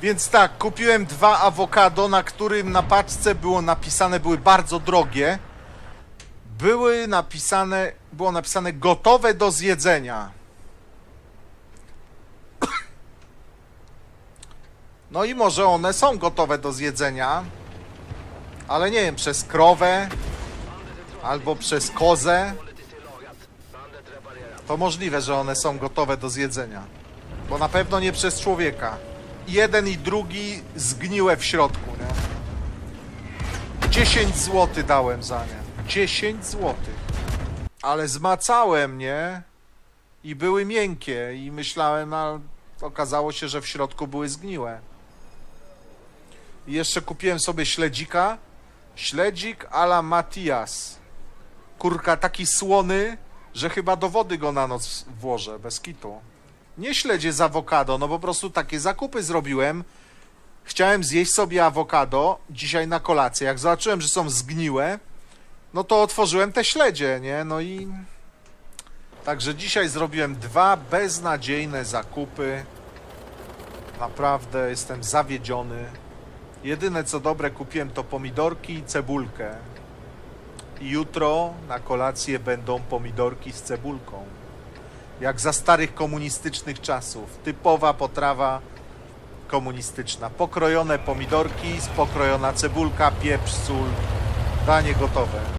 Więc tak, kupiłem dwa awokado, na którym na paczce było napisane, były bardzo drogie. Były napisane, było napisane gotowe do zjedzenia. No i może one są gotowe do zjedzenia, ale nie wiem, przez krowę albo przez kozę. To możliwe, że one są gotowe do zjedzenia. Bo na pewno nie przez człowieka. Jeden i drugi zgniłe w środku, nie? 10 zł dałem za nie. 10 zł. Ale zmacałem, nie? I były miękkie i myślałem, a okazało się, że w środku były zgniłe. I jeszcze kupiłem sobie śledzika. Śledzik a la Matias. Kurka taki słony, że chyba do wody go na noc włożę, bez kitu. Nie śledzie z awokado, no po prostu takie zakupy zrobiłem. Chciałem zjeść sobie awokado dzisiaj na kolację. Jak zobaczyłem, że są zgniłe, no to otworzyłem te śledzie, nie? No i... Także dzisiaj zrobiłem dwa beznadziejne zakupy. Naprawdę jestem zawiedziony. Jedyne co dobre kupiłem to pomidorki i cebulkę. I jutro na kolację będą pomidorki z cebulką. Jak za starych komunistycznych czasów. Typowa potrawa komunistyczna. Pokrojone pomidorki, pokrojona cebulka, pieprz, sól. Danie gotowe.